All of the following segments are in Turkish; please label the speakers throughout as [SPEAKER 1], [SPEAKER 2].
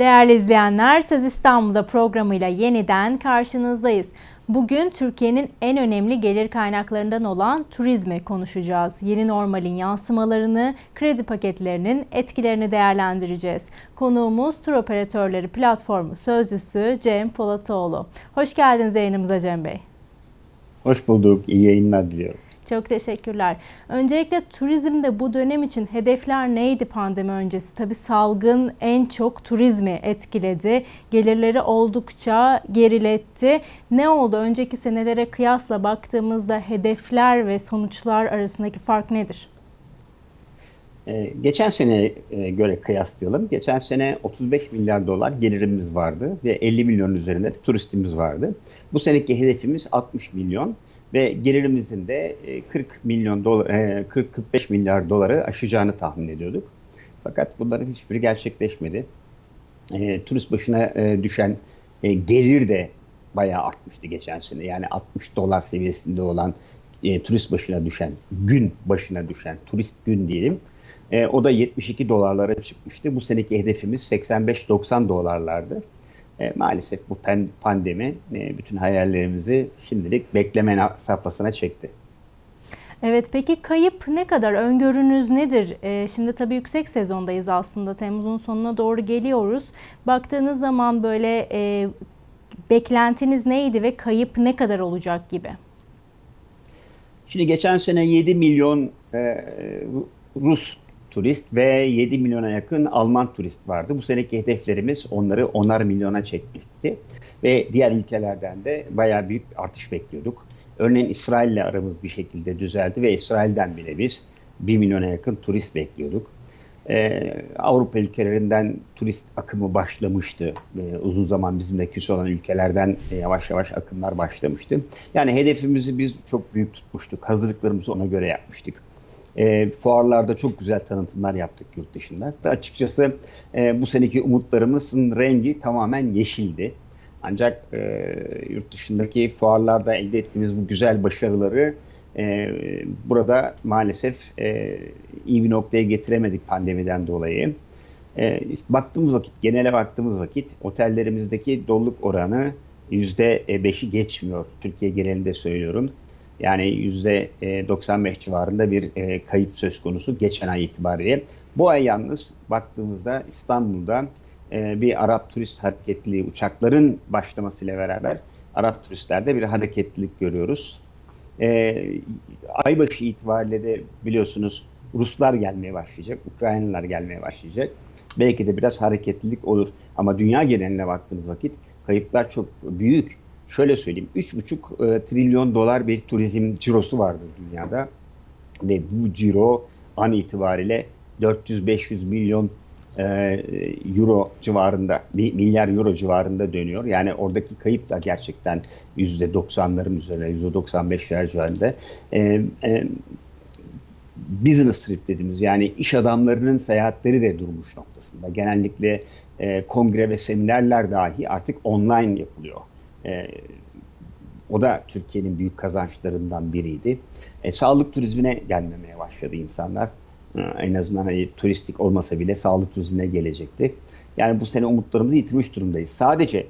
[SPEAKER 1] Değerli izleyenler, Söz İstanbul'da programıyla yeniden karşınızdayız. Bugün Türkiye'nin en önemli gelir kaynaklarından olan turizmi konuşacağız. Yeni normalin yansımalarını, kredi paketlerinin etkilerini değerlendireceğiz. Konuğumuz Tur Operatörleri Platformu Sözcüsü Cem Polatoğlu. Hoş geldiniz yayınımıza Cem Bey.
[SPEAKER 2] Hoş bulduk. İyi yayınlar diliyorum.
[SPEAKER 1] Çok teşekkürler. Öncelikle turizmde bu dönem için hedefler neydi pandemi öncesi? Tabii salgın en çok turizmi etkiledi. Gelirleri oldukça geriletti. Ne oldu? Önceki senelere kıyasla baktığımızda hedefler ve sonuçlar arasındaki fark nedir?
[SPEAKER 2] Ee, geçen sene e, göre kıyaslayalım. Geçen sene 35 milyar dolar gelirimiz vardı ve 50 milyon üzerinde de turistimiz vardı. Bu seneki hedefimiz 60 milyon ve gelirimizin de 40 e, milyon dolar 40-45 e, milyar doları aşacağını tahmin ediyorduk. Fakat bunların hiçbiri gerçekleşmedi. E, turist başına e, düşen e, gelir de bayağı artmıştı geçen sene. Yani 60 dolar seviyesinde olan e, turist başına düşen, gün başına düşen, turist gün diyelim. E, o da 72 dolarlara çıkmıştı. Bu seneki hedefimiz 85-90 dolarlardı. E, maalesef bu pandemi e, bütün hayallerimizi şimdilik bekleme safhasına çekti.
[SPEAKER 1] Evet peki kayıp ne kadar? Öngörünüz nedir? E, şimdi tabii yüksek sezondayız aslında. Temmuz'un sonuna doğru geliyoruz. Baktığınız zaman böyle e, beklentiniz neydi ve kayıp ne kadar olacak gibi?
[SPEAKER 2] Şimdi geçen sene 7 milyon e, Rus turist ve 7 milyona yakın Alman turist vardı. Bu seneki hedeflerimiz onları onar milyona çekmişti. Ve diğer ülkelerden de bayağı büyük artış bekliyorduk. Örneğin İsrail ile aramız bir şekilde düzeldi ve İsrail'den bile biz 1 milyona yakın turist bekliyorduk. Ee, Avrupa ülkelerinden turist akımı başlamıştı. Ee, uzun zaman bizimle küs olan ülkelerden e, yavaş yavaş akımlar başlamıştı. Yani hedefimizi biz çok büyük tutmuştuk. Hazırlıklarımızı ona göre yapmıştık. E, fuarlarda çok güzel tanıtımlar yaptık yurt dışında. Ve açıkçası e, bu seneki umutlarımızın rengi tamamen yeşildi. Ancak e, yurt dışındaki fuarlarda elde ettiğimiz bu güzel başarıları e, burada maalesef e, iyi bir noktaya getiremedik pandemiden dolayı. E, baktığımız vakit, genele baktığımız vakit otellerimizdeki doluluk oranı %5'i geçmiyor. Türkiye genelinde söylüyorum. Yani %95 e, civarında bir e, kayıp söz konusu geçen ay itibariyle. Bu ay yalnız baktığımızda İstanbul'da e, bir Arap turist hareketliliği uçakların başlamasıyla beraber Arap turistlerde bir hareketlilik görüyoruz. Aybaşı itibariyle de biliyorsunuz Ruslar gelmeye başlayacak, Ukraynalılar gelmeye başlayacak. Belki de biraz hareketlilik olur. Ama dünya geneline baktığınız vakit kayıplar çok büyük şöyle söyleyeyim 3,5 e, trilyon dolar bir turizm cirosu vardır dünyada ve bu ciro an itibariyle 400-500 milyon e, euro civarında, milyar euro civarında dönüyor. Yani oradaki kayıp da gerçekten %90'ların üzerine, %95'ler civarında. E, e, business trip dediğimiz yani iş adamlarının seyahatleri de durmuş noktasında. Genellikle e, kongre ve seminerler dahi artık online yapılıyor. E, o da Türkiye'nin büyük kazançlarından biriydi. E, sağlık turizmine gelmemeye başladı insanlar. E, en azından hani turistik olmasa bile sağlık turizmine gelecekti. Yani bu sene umutlarımızı yitirmiş durumdayız. Sadece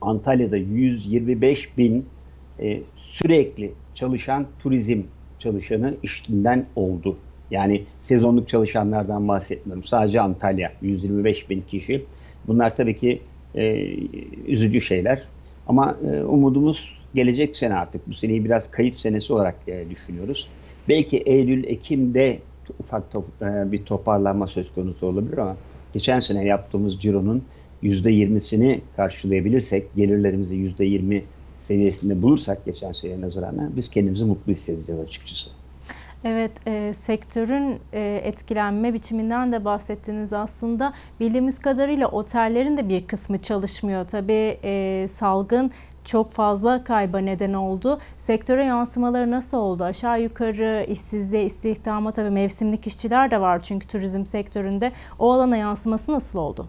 [SPEAKER 2] Antalya'da 125 bin e, sürekli çalışan turizm çalışanı işinden oldu. Yani sezonluk çalışanlardan bahsetmiyorum. Sadece Antalya 125 bin kişi. Bunlar tabii ki e, üzücü şeyler. Ama e, umudumuz gelecek sene artık. Bu seneyi biraz kayıp senesi olarak e, düşünüyoruz. Belki Eylül, Ekim'de ufak top, e, bir toparlanma söz konusu olabilir ama geçen sene yaptığımız cironun %20'sini karşılayabilirsek, gelirlerimizi %20 seviyesinde bulursak geçen seneye nazaran biz kendimizi mutlu hissedeceğiz açıkçası.
[SPEAKER 1] Evet, e, sektörün e, etkilenme biçiminden de bahsettiniz aslında. Bildiğimiz kadarıyla otellerin de bir kısmı çalışmıyor. Tabii e, salgın çok fazla kayba neden oldu. Sektöre yansımaları nasıl oldu? Aşağı yukarı işsizliğe, istihdama tabii mevsimlik işçiler de var çünkü turizm sektöründe. O alana yansıması nasıl oldu?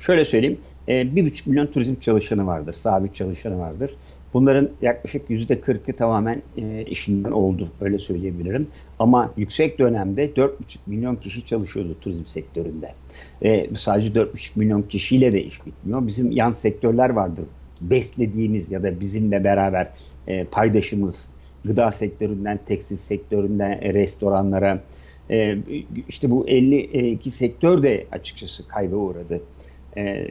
[SPEAKER 2] Şöyle söyleyeyim, e, bir buçuk milyon turizm çalışanı vardır, sabit çalışanı vardır. Bunların yaklaşık %40'ı tamamen e, işinden oldu. Öyle söyleyebilirim. Ama yüksek dönemde 4,5 milyon kişi çalışıyordu turizm sektöründe. E, sadece 4,5 milyon kişiyle de iş bitmiyor. Bizim yan sektörler vardır. Beslediğimiz ya da bizimle beraber e, paydaşımız gıda sektöründen, tekstil sektöründen e, restoranlara, e, işte bu 52 sektör de açıkçası kayba uğradı. E,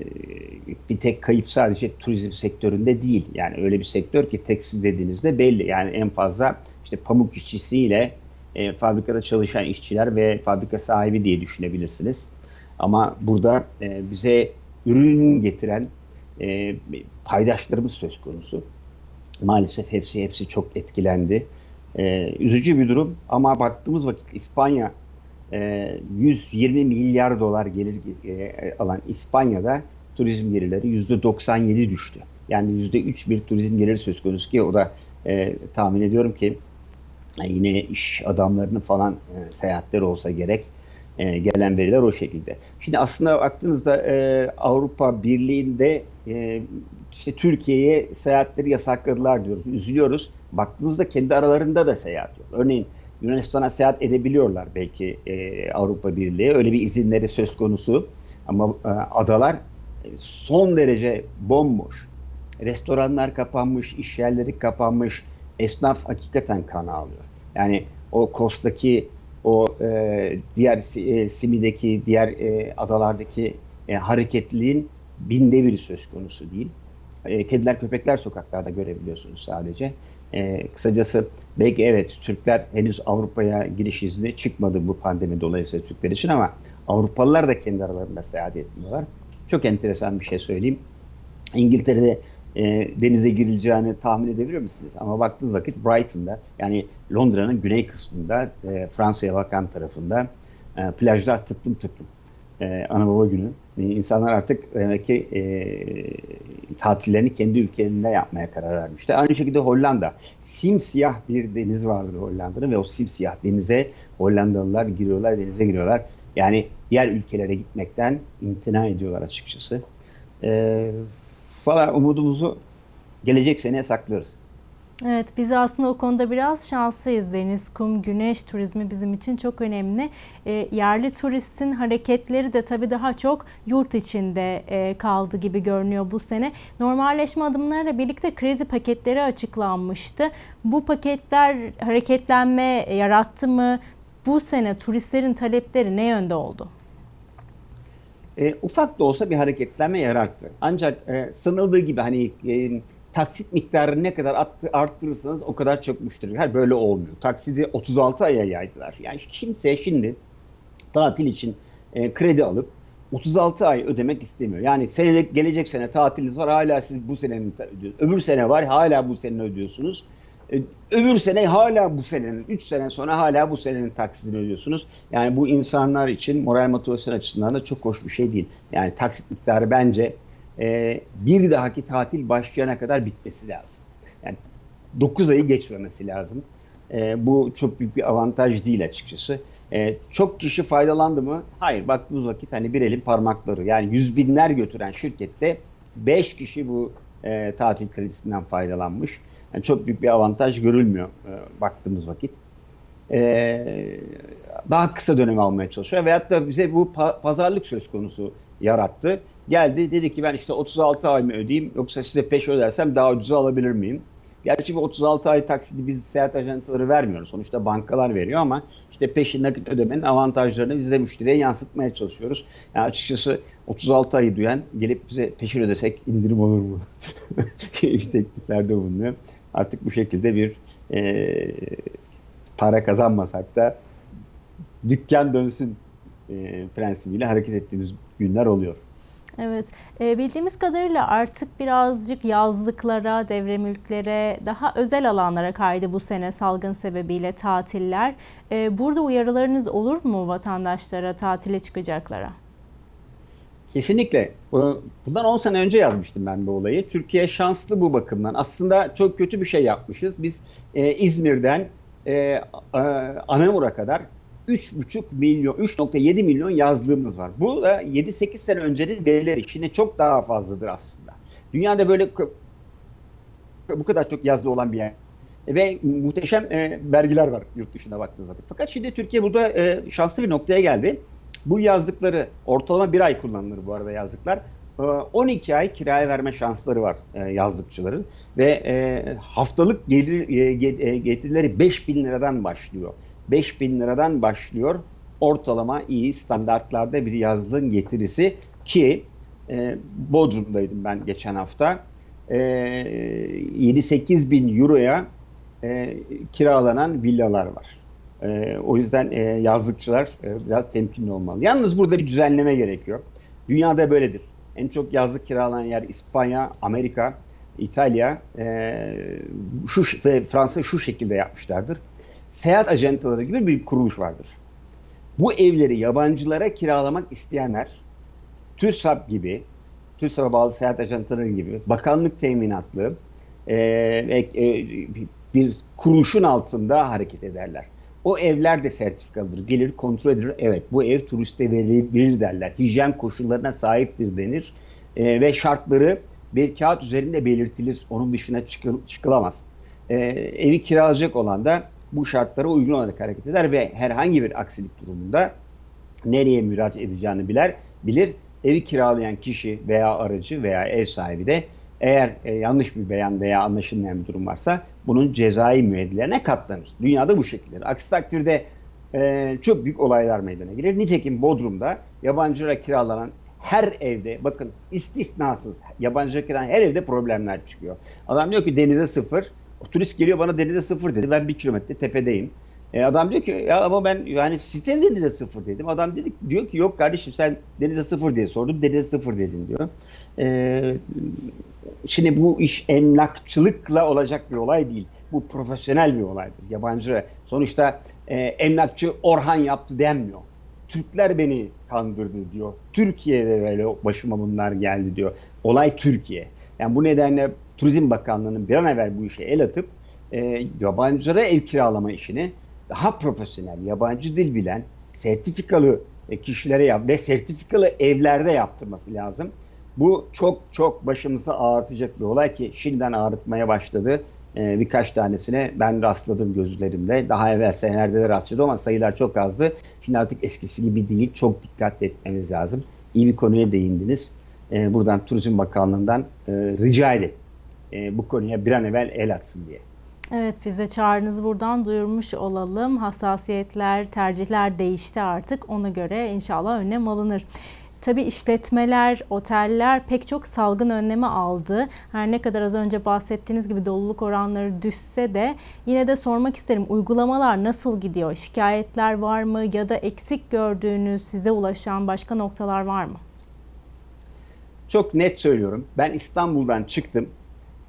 [SPEAKER 2] bir tek kayıp sadece turizm sektöründe değil. Yani öyle bir sektör ki tekstil dediğinizde belli. Yani en fazla işte pamuk işçisiyle e, fabrikada çalışan işçiler ve fabrika sahibi diye düşünebilirsiniz. Ama burada e, bize ürün getiren e, paydaşlarımız söz konusu. Maalesef hepsi hepsi çok etkilendi. E, üzücü bir durum ama baktığımız vakit İspanya 120 milyar dolar gelir e, alan İspanya'da turizm gelirleri %97 düştü. Yani %3 bir turizm geliri söz konusu ki o da e, tahmin ediyorum ki e, yine iş adamlarının falan e, seyahatleri olsa gerek e, gelen veriler o şekilde. Şimdi aslında baktığınızda e, Avrupa Birliği'nde e, işte Türkiye'ye seyahatleri yasakladılar diyoruz. Üzülüyoruz. Baktığımızda kendi aralarında da seyahat yok. Örneğin Yunanistan'a seyahat edebiliyorlar belki e, Avrupa Birliği. Öyle bir izinleri söz konusu. Ama e, adalar son derece bomboş. Restoranlar kapanmış, iş yerleri kapanmış. Esnaf hakikaten kan ağlıyor. Yani o Kos'taki o e, diğer e, Simi'deki, diğer e, adalardaki e, hareketliliğin binde biri söz konusu değil. E, kediler, köpekler sokaklarda görebiliyorsunuz sadece. E, kısacası belki evet Türkler henüz Avrupa'ya giriş izni çıkmadı bu pandemi dolayısıyla Türkler için ama Avrupalılar da kendi aralarında seyahat etmiyorlar. Çok enteresan bir şey söyleyeyim. İngiltere'de e, denize girileceğini tahmin edebiliyor musunuz? Ama baktığınız vakit Brighton'da yani Londra'nın güney kısmında e, Fransa'ya bakan tarafında e, plajlar tıklım tıklım. E, ana baba günü. E, insanlar artık demek ki e, tatillerini kendi ülkelerinde yapmaya karar vermişler. Aynı şekilde Hollanda. Simsiyah bir deniz vardır Hollanda'nın ve o simsiyah denize Hollandalılar giriyorlar, denize giriyorlar. Yani diğer ülkelere gitmekten imtina ediyorlar açıkçası. E, Valla umudumuzu gelecek sene saklarız.
[SPEAKER 1] Evet biz aslında o konuda biraz şanslıyız. Deniz, kum, güneş turizmi bizim için çok önemli. E, yerli turistin hareketleri de tabii daha çok yurt içinde e, kaldı gibi görünüyor bu sene. Normalleşme adımlarıyla birlikte kredi paketleri açıklanmıştı. Bu paketler hareketlenme yarattı mı? Bu sene turistlerin talepleri ne yönde oldu?
[SPEAKER 2] E, ufak da olsa bir hareketlenme yarattı. Ancak e, sanıldığı gibi hani e, taksit miktarını ne kadar arttırırsanız o kadar çok müşteri. Her böyle olmuyor. Taksidi 36 aya yaydılar. Yani kimse şimdi tatil için e, kredi alıp 36 ay ödemek istemiyor. Yani senede gelecek sene tatiliniz var hala siz bu senenin ödüyorsunuz. Öbür sene var hala bu senenin ödüyorsunuz. E, öbür sene hala bu senenin, 3 sene sonra hala bu senenin taksidini ödüyorsunuz. Yani bu insanlar için moral motivasyon açısından da çok hoş bir şey değil. Yani taksit miktarı bence e, bir dahaki tatil başlayana kadar bitmesi lazım. Yani 9 ayı geçmemesi lazım. E, bu çok büyük bir avantaj değil açıkçası. E, çok kişi faydalandı mı? Hayır. Baktığımız vakit hani bir elin parmakları. Yani yüz binler götüren şirkette 5 kişi bu e, tatil kredisinden faydalanmış. Yani çok büyük bir avantaj görülmüyor e, baktığımız vakit. E, daha kısa dönem almaya çalışıyor. Veyahut da bize bu pa- pazarlık söz konusu yarattı. Geldi dedi ki ben işte 36 ay mı ödeyeyim yoksa size peş ödersem daha ucuza alabilir miyim? Gerçi bu 36 ay taksidi biz seyahat ajantaları vermiyoruz. Sonuçta bankalar veriyor ama işte peşin nakit ödemenin avantajlarını biz de müşteriye yansıtmaya çalışıyoruz. Yani açıkçası 36 ayı duyan gelip bize peşin ödesek indirim olur mu? tekliflerde bulunuyor. Artık bu şekilde bir e, para kazanmasak da dükkan dönsün e, prensibiyle hareket ettiğimiz günler oluyor.
[SPEAKER 1] Evet, e, bildiğimiz kadarıyla artık birazcık yazlıklara, devre mülklere, daha özel alanlara kaydı bu sene salgın sebebiyle tatiller. E, burada uyarılarınız olur mu vatandaşlara, tatile çıkacaklara?
[SPEAKER 2] Kesinlikle. Bundan 10 sene önce yazmıştım ben bu olayı. Türkiye şanslı bu bakımdan. Aslında çok kötü bir şey yapmışız. Biz e, İzmir'den e, e, Anamur'a kadar 3,5 milyon, 3.7 milyon yazlığımız var. Bu da 7-8 sene öncenin verileri. Şimdi çok daha fazladır aslında. Dünyada böyle bu kadar çok yazlığı olan bir yer. Ve muhteşem e, vergiler var yurt dışına baktığınız vakit. Fakat şimdi Türkiye burada e, şanslı bir noktaya geldi. Bu yazlıkları ortalama bir ay kullanılır bu arada yazlıklar. E, 12 ay kiraya verme şansları var e, yazlıkçıların. Ve e, haftalık gelir e, e, getirileri 5000 liradan başlıyor. 5000 liradan başlıyor ortalama iyi standartlarda bir yazlığın getirisi ki e, Bodrum'daydım ben geçen hafta. E, 7-8 bin euroya e, kiralanan villalar var. E, o yüzden e, yazlıkçılar e, biraz temkinli olmalı. Yalnız burada bir düzenleme gerekiyor. Dünyada böyledir. En çok yazlık kiralanan yer İspanya, Amerika, İtalya e, şu ve Fransa şu şekilde yapmışlardır. Seyahat ajantaları gibi bir kuruluş vardır. Bu evleri yabancılara kiralamak isteyenler TÜRSAP gibi, TÜRSAP'a bağlı seyahat ajantaları gibi, bakanlık teminatlı e, e, bir kuruluşun altında hareket ederler. O evler de sertifikalıdır. Gelir kontrol edilir. Evet bu ev turiste verilebilir derler. Hijyen koşullarına sahiptir denir. E, ve şartları bir kağıt üzerinde belirtilir. Onun dışına çıkıl, çıkılamaz. E, evi kiralayacak olan da bu şartlara uygun olarak hareket eder ve herhangi bir aksilik durumunda nereye müracaat edeceğini bilir. bilir. Evi kiralayan kişi veya aracı veya ev sahibi de eğer e, yanlış bir beyan veya anlaşılmayan bir durum varsa bunun cezai müeyyidelerine katlanır. Dünyada bu şekilde. Aksi takdirde e, çok büyük olaylar meydana gelir. Nitekim Bodrum'da yabancılara kiralanan her evde bakın istisnasız yabancılara kiralanan her evde problemler çıkıyor. Adam diyor ki denize sıfır. Turist geliyor bana denize sıfır dedi. Ben bir kilometre tepedeyim. E adam diyor ki ya ama ben yani site denize sıfır dedim. Adam dedi diyor ki yok kardeşim sen denize sıfır diye sordum. Denize sıfır dedin diyor. E, şimdi bu iş emlakçılıkla olacak bir olay değil. Bu profesyonel bir olaydır. Yabancı sonuçta e, emlakçı Orhan yaptı denmiyor. Türkler beni kandırdı diyor. Türkiye'de böyle başıma bunlar geldi diyor. Olay Türkiye. Yani bu nedenle Turizm Bakanlığı'nın bir an evvel bu işe el atıp e, yabancılara ev kiralama işini daha profesyonel, yabancı dil bilen, sertifikalı e, kişilere yap ve sertifikalı evlerde yaptırması lazım. Bu çok çok başımızı ağrıtacak bir olay ki şimdiden ağrıtmaya başladı. Ee, birkaç tanesine ben rastladım gözlerimle. Daha evvel senelerde de rastladım ama sayılar çok azdı. Şimdi artık eskisi gibi değil. Çok dikkat etmemiz lazım. İyi bir konuya değindiniz. Ee, buradan Turizm Bakanlığı'ndan e, rica edin. E, bu konuya bir an evvel el atsın diye.
[SPEAKER 1] Evet biz de çağrınızı buradan duyurmuş olalım. Hassasiyetler, tercihler değişti artık. Ona göre inşallah önlem alınır. Tabii işletmeler, oteller pek çok salgın önlemi aldı. Her ne kadar az önce bahsettiğiniz gibi doluluk oranları düşse de yine de sormak isterim uygulamalar nasıl gidiyor? Şikayetler var mı ya da eksik gördüğünüz size ulaşan başka noktalar var mı?
[SPEAKER 2] Çok net söylüyorum. Ben İstanbul'dan çıktım.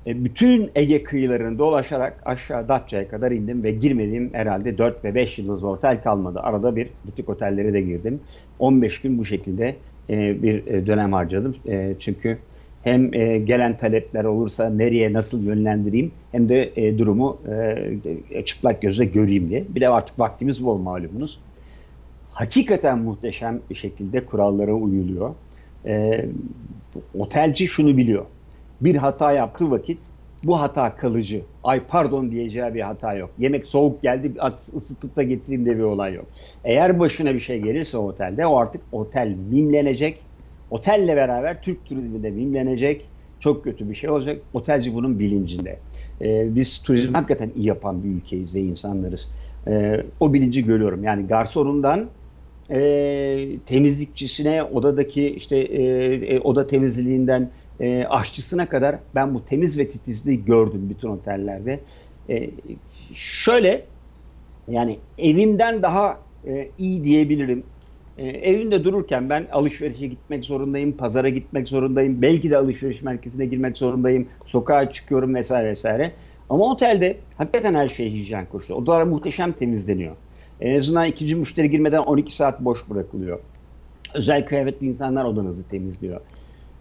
[SPEAKER 2] E, bütün Ege kıyılarını dolaşarak aşağı Datça'ya kadar indim ve girmediğim herhalde 4 ve 5 yıldız otel kalmadı. Arada bir butik otellere de girdim. 15 gün bu şekilde e, bir e, dönem harcadım. Çünkü hem gelen talepler olursa nereye nasıl yönlendireyim hem de durumu çıplak gözle göreyim diye. Bir de artık vaktimiz bol malumunuz. Hakikaten muhteşem bir şekilde kurallara uyuluyor. Otelci şunu biliyor bir hata yaptığı vakit bu hata kalıcı. Ay pardon diyeceği bir hata yok. Yemek soğuk geldi ısıtıp da getireyim de bir olay yok. Eğer başına bir şey gelirse otelde o artık otel mimlenecek. Otelle beraber Türk turizmi de mimlenecek. Çok kötü bir şey olacak. Otelci bunun bilincinde. Ee, biz turizm hakikaten iyi yapan bir ülkeyiz ve insanlarız. Ee, o bilinci görüyorum. Yani garsonundan e, temizlikçisine, odadaki işte e, e oda temizliğinden e, aşçısına kadar ben bu temiz ve titizliği gördüm bütün otellerde. E, şöyle yani evimden daha e, iyi diyebilirim. E, evimde dururken ben alışverişe gitmek zorundayım, pazara gitmek zorundayım, belki de alışveriş merkezine girmek zorundayım, sokağa çıkıyorum vesaire vesaire. Ama otelde hakikaten her şey hijyen koşulu. Odalar muhteşem temizleniyor. En azından ikinci müşteri girmeden 12 saat boş bırakılıyor. Özel kıyafetli insanlar odanızı temizliyor.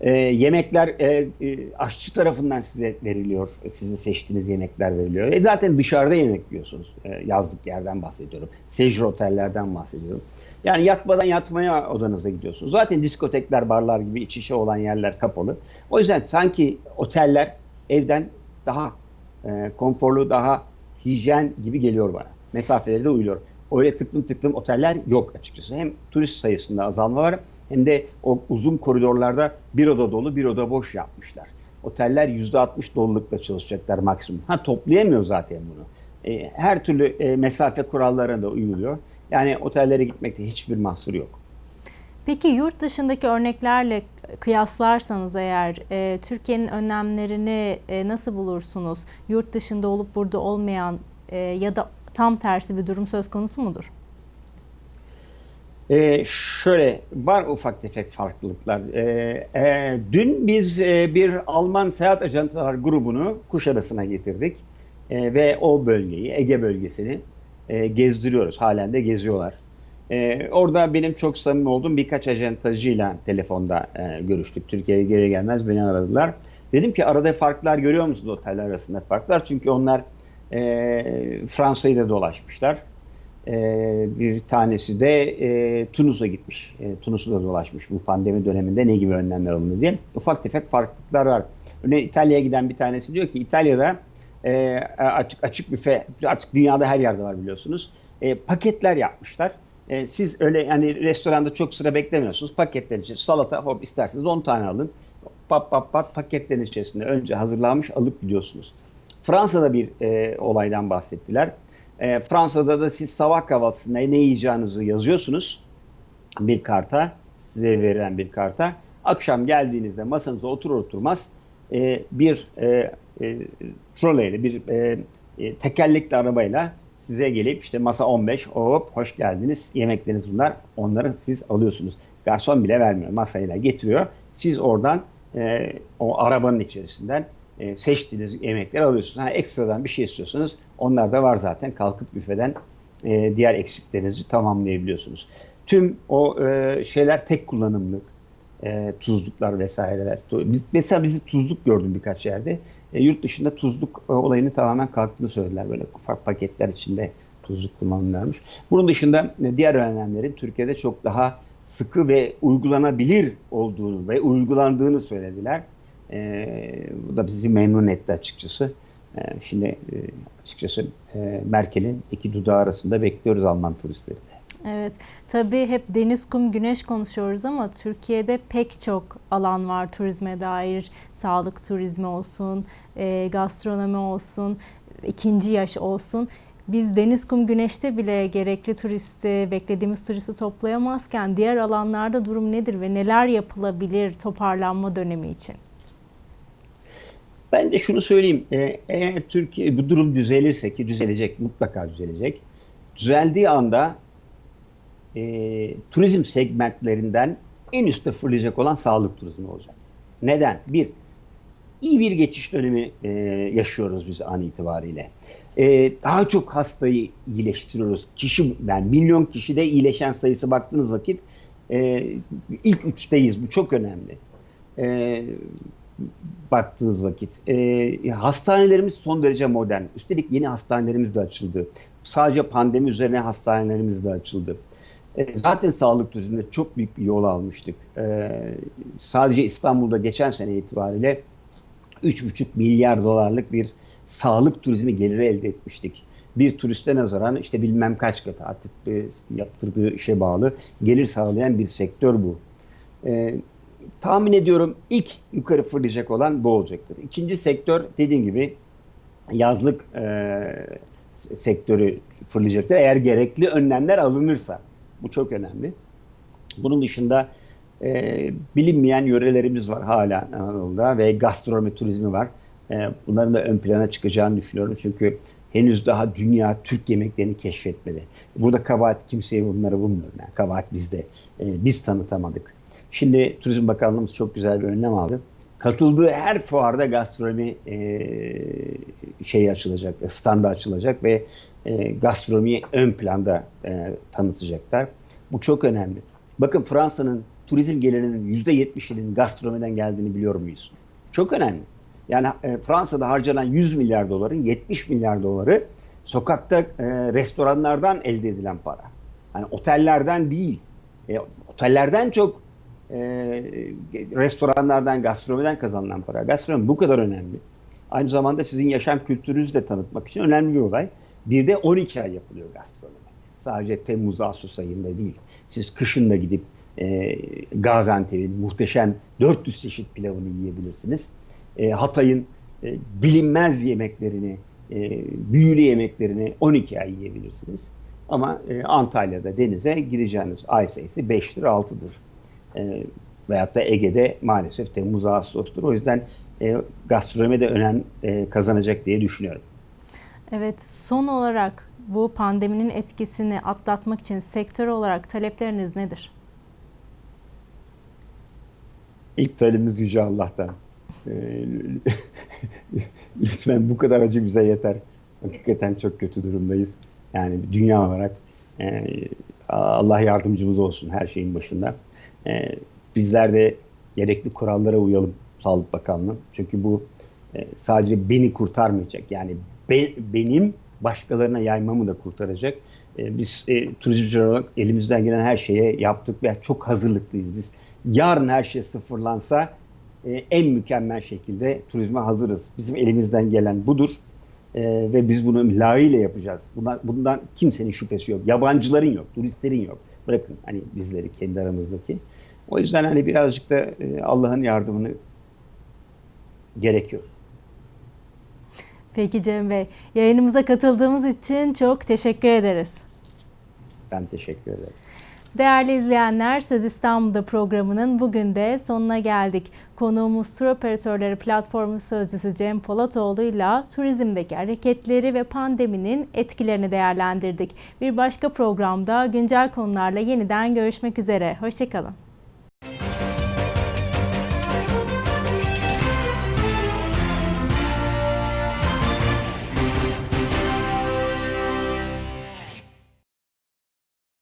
[SPEAKER 2] E, yemekler e, e, aşçı tarafından size veriliyor. Sizin seçtiğiniz yemekler veriliyor. E, zaten dışarıda yemek yiyorsunuz. E, yazlık yerden bahsediyorum. Sejur otellerden bahsediyorum. Yani yatmadan yatmaya odanıza gidiyorsunuz. Zaten diskotekler, barlar gibi iç içe olan yerler kapalı. O yüzden sanki oteller evden daha e, konforlu, daha hijyen gibi geliyor bana. Mesafeleri de uyuluyor. Öyle tıklım tıklım oteller yok açıkçası. Hem turist sayısında azalma var hem de o uzun koridorlarda bir oda dolu bir oda boş yapmışlar. Oteller %60 dolulukla çalışacaklar maksimum. Ha toplayamıyor zaten bunu. E, her türlü e, mesafe kurallarına da uyuluyor. Yani otellere gitmekte hiçbir mahsur yok.
[SPEAKER 1] Peki yurt dışındaki örneklerle kıyaslarsanız eğer e, Türkiye'nin önlemlerini e, nasıl bulursunuz? Yurt dışında olup burada olmayan e, ya da tam tersi bir durum söz konusu mudur?
[SPEAKER 2] Ee, şöyle var ufak tefek farklılıklar. Ee, e, dün biz e, bir Alman seyahat ajantalar grubunu Kuşadası'na getirdik Ee, ve o bölgeyi, Ege bölgesini e, gezdiriyoruz. Halen de geziyorlar. Ee, orada benim çok samimi olduğum birkaç ajantacıyla telefonda e, görüştük. Türkiye'ye geri gelmez beni aradılar. Dedim ki arada farklar görüyor musunuz oteller arasında farklar? Çünkü onlar e, Fransa'yı da dolaşmışlar. Ee, bir tanesi de e, Tunus'a gitmiş. E, Tunus'u dolaşmış bu pandemi döneminde ne gibi önlemler alındı diye. Ufak tefek farklılıklar var. Örneğin İtalya'ya giden bir tanesi diyor ki İtalya'da e, açık açık büfe artık dünyada her yerde var biliyorsunuz. E, paketler yapmışlar. E, siz öyle yani restoranda çok sıra beklemiyorsunuz. Paketler için salata hop isterseniz 10 tane alın. Pat pat pat paketlerin içerisinde önce hazırlanmış alıp gidiyorsunuz. Fransa'da bir e, olaydan bahsettiler. E, Fransa'da da siz sabah kahvaltısında ne yiyeceğinizi yazıyorsunuz bir karta, size verilen bir karta. Akşam geldiğinizde masanıza oturur oturmaz e, bir e, e, troleyle, bir e, e, tekerlekli arabayla size gelip işte masa 15, hop hoş geldiniz, yemekleriniz bunlar. Onları siz alıyorsunuz. Garson bile vermiyor, masayla getiriyor. Siz oradan e, o arabanın içerisinden e, seçtiğiniz yemekleri alıyorsunuz. Hani ekstradan bir şey istiyorsanız onlar da var zaten. Kalkıp büfeden e, diğer eksiklerinizi tamamlayabiliyorsunuz. Tüm o e, şeyler tek kullanımlık. E, tuzluklar vesaireler. Mesela bizi tuzluk gördüm birkaç yerde. E, yurt dışında tuzluk e, olayını tamamen kalktığını söylediler. Böyle ufak paketler içinde tuzluk kullanılıyormuş. Bunun dışında e, diğer önlemlerin Türkiye'de çok daha sıkı ve uygulanabilir olduğunu ve uygulandığını söylediler. E, bu da bizi memnun etti açıkçası. E, şimdi e, açıkçası e, Merkel'in iki dudağı arasında bekliyoruz Alman turistleri.
[SPEAKER 1] Evet, tabii hep deniz, kum, güneş konuşuyoruz ama Türkiye'de pek çok alan var turizme dair. Sağlık turizmi olsun, e, gastronomi olsun, ikinci yaş olsun. Biz deniz, kum, güneşte bile gerekli turisti, beklediğimiz turisti toplayamazken diğer alanlarda durum nedir ve neler yapılabilir toparlanma dönemi için?
[SPEAKER 2] Ben de şunu söyleyeyim. Ee, eğer Türkiye bu durum düzelirse ki düzelecek, mutlaka düzelecek. Düzeldiği anda e, turizm segmentlerinden en üstte fırlayacak olan sağlık turizmi olacak. Neden? Bir, iyi bir geçiş dönemi e, yaşıyoruz biz an itibariyle. E, daha çok hastayı iyileştiriyoruz. Kişi, yani milyon kişide iyileşen sayısı baktığınız vakit e, ilk üçteyiz. Bu çok önemli. E, baktığınız vakit. E, hastanelerimiz son derece modern. Üstelik yeni hastanelerimiz de açıldı. Sadece pandemi üzerine hastanelerimiz de açıldı. E, zaten sağlık turizminde çok büyük bir yol almıştık. E, sadece İstanbul'da geçen sene itibariyle 3,5 milyar dolarlık bir sağlık turizmi geliri elde etmiştik. Bir turiste nazaran işte bilmem kaç kat artık e, yaptırdığı işe bağlı gelir sağlayan bir sektör bu. E, tahmin ediyorum ilk yukarı fırlayacak olan bu olacaktır. İkinci sektör dediğim gibi yazlık e, sektörü fırlayacaktır. Eğer gerekli önlemler alınırsa. Bu çok önemli. Bunun dışında e, bilinmeyen yörelerimiz var hala Anadolu'da ve gastronomi turizmi var. E, bunların da ön plana çıkacağını düşünüyorum. Çünkü henüz daha dünya Türk yemeklerini keşfetmedi. Burada kabahat kimseye bunları bulmuyorum. Yani kabahat bizde. E, biz tanıtamadık. Şimdi Turizm Bakanlığımız çok güzel bir önlem aldı. Katıldığı her fuarda gastronomi e, şeyi açılacak, standa açılacak ve e, gastronomiyi ön planda e, tanıtacaklar. Bu çok önemli. Bakın Fransa'nın turizm gelirinin %70'inin gastronomiden geldiğini biliyor muyuz? Çok önemli. Yani e, Fransa'da harcanan 100 milyar doların 70 milyar doları sokakta e, restoranlardan elde edilen para. Yani otellerden değil. E, otellerden çok e, restoranlardan, gastronomiden kazanılan para. Gastronomi bu kadar önemli. Aynı zamanda sizin yaşam kültürünüzü de tanıtmak için önemli bir olay. Bir de 12 ay yapılıyor gastronomi. Sadece Temmuz, Ağustos ayında değil. Siz kışın da gidip e, Gaziantep'in muhteşem 400 çeşit pilavını yiyebilirsiniz. E, Hatay'ın e, bilinmez yemeklerini, e, büyülü yemeklerini 12 ay yiyebilirsiniz. Ama e, Antalya'da denize gireceğiniz ay sayısı 5'tir, 6'dır. E, veyahut da Ege'de maalesef Temmuz, Ağustos'tur. O yüzden e, gastronomi de önem e, kazanacak diye düşünüyorum.
[SPEAKER 1] Evet, son olarak bu pandeminin etkisini atlatmak için sektör olarak talepleriniz nedir?
[SPEAKER 2] İlk talebimiz Yüce Allah'tan. Ee, Lütfen bu kadar acı bize yeter. Hakikaten çok kötü durumdayız. Yani dünya olarak e, Allah yardımcımız olsun her şeyin başında. E, bizler de gerekli kurallara uyalım Sağlık Bakanlığı. Çünkü bu e, sadece beni kurtarmayacak. Yani be, benim başkalarına yaymamı da kurtaracak. E, biz e, turizmciler olarak elimizden gelen her şeye yaptık ve çok hazırlıklıyız biz. Yarın her şey sıfırlansa e, en mükemmel şekilde turizme hazırız. Bizim elimizden gelen budur. E, ve biz bunu layığıyla yapacağız. Bundan, bundan kimsenin şüphesi yok. Yabancıların yok, turistlerin yok. Bırakın hani bizleri kendi aramızdaki. O yüzden hani birazcık da e, Allah'ın yardımını gerekiyor.
[SPEAKER 1] Peki Cem Bey, yayınımıza katıldığımız için çok teşekkür ederiz.
[SPEAKER 2] Ben teşekkür ederim.
[SPEAKER 1] Değerli izleyenler, Söz İstanbul'da programının bugün de sonuna geldik. Konuğumuz Tur Operatörleri Platformu Sözcüsü Cem Polatoğlu ile turizmdeki hareketleri ve pandeminin etkilerini değerlendirdik. Bir başka programda güncel konularla yeniden görüşmek üzere. Hoşçakalın.